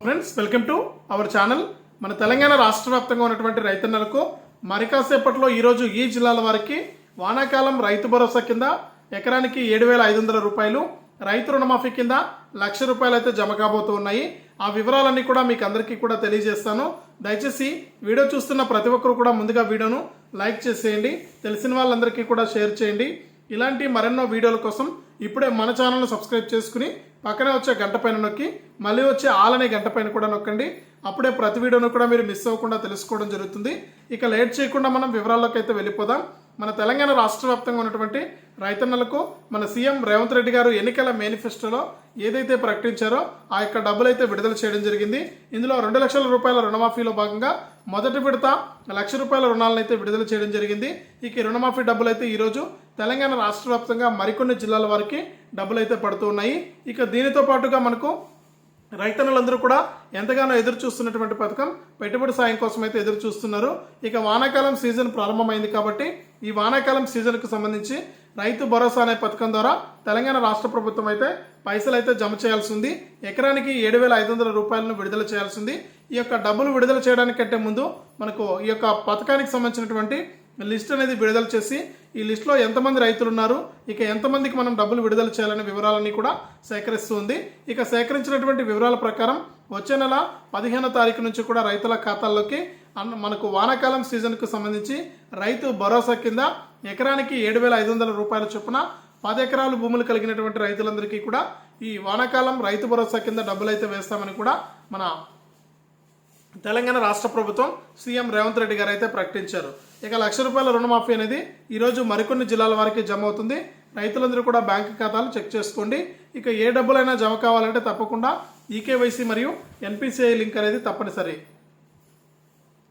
Friends welcome to our channel మన తెలంగాణ రాష్ట్ర వ్యాప్తంగా ఉన్నటువంటి రైతన్నలకు మరి కాసేపట్లో ఈరోజు ఈ జిల్లాల వారికి వానాకాలం రైతు భరోసా కింద ఎకరానికి ఏడు వేల ఐదు వందల రూపాయలు రైతు రుణమాఫీ కింద లక్ష రూపాయలు అయితే జమ కాబోతూ ఉన్నాయి. ఆ వివరాలన్నీ కూడా మీకు అందరికీ కూడా తెలియజేస్తాను. దయచేసి వీడియో చూస్తున్న ప్రతి ఒక్కరు కూడా ముందుగా వీడియోను లైక్ చేసేయండి. తెలిసిన వాళ్ళందరికీ కూడా షేర్ చేయండి. ఇలాంటి మరెన్నో వీడియోల కోసం ఇప్పుడే మన ఛానల్ను సబ్స్క్రైబ్ చేసుకుని పక్కనే వచ్చే గంట పైన నొక్కి మళ్ళీ వచ్చే ఆలనే గంట పైన కూడా నొక్కండి. అప్పుడే ప్రతి వీడియోను కూడా మీరు మిస్ అవ్వకుండా తెలుసుకోవడం జరుగుతుంది. ఇక లేట్ చేయకుండా మనం వివరాల్లోకి అయితే వెళ్ళిపోదాం. మన తెలంగాణ రాష్ట్ర వ్యాప్తంగా ఉన్నటువంటి రైతన్నలకు మన సీఎం రేవంత్ రెడ్డి గారు ఎన్నికల మేనిఫెస్టోలో ఏదైతే ప్రకటించారో ఆ యొక్క డబ్బులు అయితే విడుదల చేయడం జరిగింది. ఇందులో రెండు లక్షల రూపాయల రుణమాఫీలో భాగంగా మొదటి విడత లక్ష రూపాయల రుణాలను అయితే విడుదల చేయడం జరిగింది. ఇక రుణమాఫీ డబ్బులు అయితే ఈరోజు తెలంగాణ రాష్ట్ర వ్యాప్తంగా మరికొన్ని జిల్లాల వారికి డబ్బులు అయితే పడుతూ ఉన్నాయి. ఇక దీనితో పాటుగా మనకు రైతన్నులందరూ కూడా ఎంతగానో ఎదురు చూస్తున్నటువంటి పథకం పెట్టుబడి సాయం కోసం అయితే ఎదురు చూస్తున్నారు. ఇక వానాకాలం సీజన్ ప్రారంభమైంది కాబట్టి ఈ వానాకాలం సీజన్కు సంబంధించి రైతు భరోసా అనే పథకం ద్వారా తెలంగాణ రాష్ట్ర ప్రభుత్వం అయితే పైసలు అయితే జమ చేయాల్సి ఉంది. ఎకరానికి ఏడు వేల ఐదు వందల రూపాయలను విడుదల చేయాల్సి ఉంది. ఈ యొక్క డబ్బులు విడుదల చేయడానికంటే ముందు మనకు ఈ యొక్క పథకానికి సంబంధించినటువంటి లిస్ట్ అనేది విడుదల చేసి ఈ లిస్ట్లో ఎంతమంది రైతులు ఉన్నారు ఇక ఎంతమందికి మనం డబ్బులు విడుదల చేయాలనే వివరాలన్నీ కూడా సేకరిస్తుంది. ఇక సేకరించినటువంటి వివరాల ప్రకారం వచ్చే నెల పదిహేనో తారీఖు నుంచి కూడా రైతుల ఖాతాల్లోకి అన్న మనకు వానాకాలం సీజన్కు సంబంధించి రైతు భరోసా కింద ఎకరానికి ఏడు వేల ఐదు వందల రూపాయల చొప్పున పది ఎకరాలు భూములు కలిగినటువంటి రైతులందరికీ కూడా ఈ వానాకాలం రైతు భరోసా కింద డబ్బులు అయితే వేస్తామని కూడా మన తెలంగాణ రాష్ట్ర ప్రభుత్వం సీఎం రేవంత్ రెడ్డి గారు అయితే ప్రకటించారు. ఇక లక్ష రూపాయల రుణమాఫీ అనేది ఈరోజు మరికొన్ని జిల్లాల వారికి జమ అవుతుంది. రైతులందరూ కూడా బ్యాంకు ఖాతాలు చెక్ చేసుకోండి. ఇక ఏ డబ్బులైనా జమ కావాలంటే తప్పకుండా ఈకేవైసీ మరియు ఎన్పిసిఐ లింక్ అనేది తప్పనిసరి.